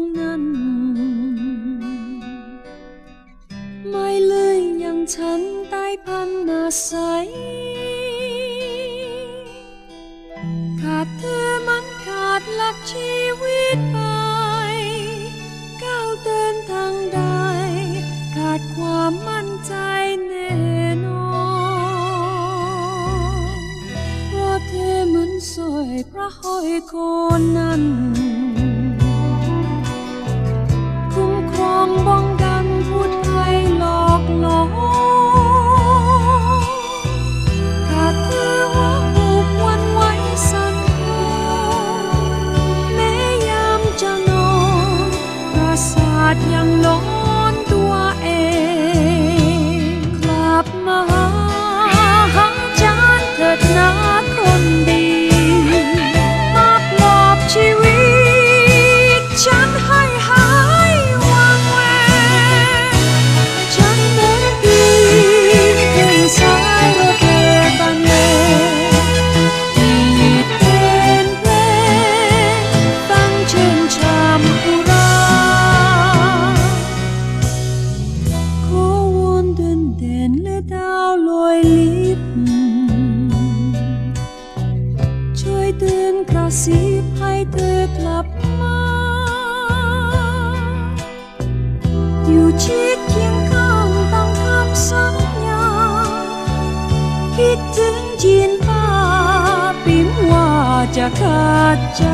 งนั้น ไม่เลยอย่างฉันใต้พันนาใสขาดเธอมันขาดหลักชีวิตไป ก้าวเดินทางใด ขาดความมั่นใจแน่นอนเพราะเธอเหมือนสอยพระห้อยโคนนั้น ยเตือนกระซิบให้เธอกลับมา อยู่ชิดเคียงข้างตามคำสัญญา คิดถึงจีนป้าปิมว่าจะขาดใจ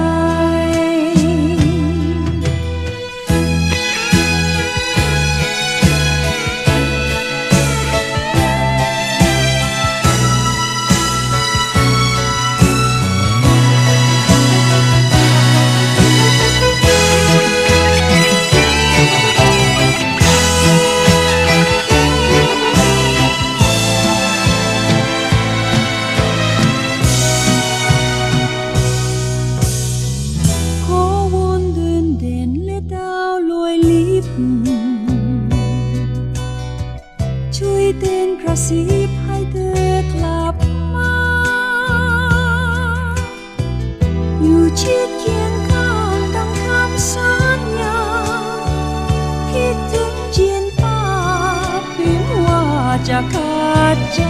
ช่วยเตือนกระซิบให้เธอกลับมา อยู่ชิดเคียงข้างดังคำสัญญาคิดถึงเจียนป้าพิมว่าจะขาดใจ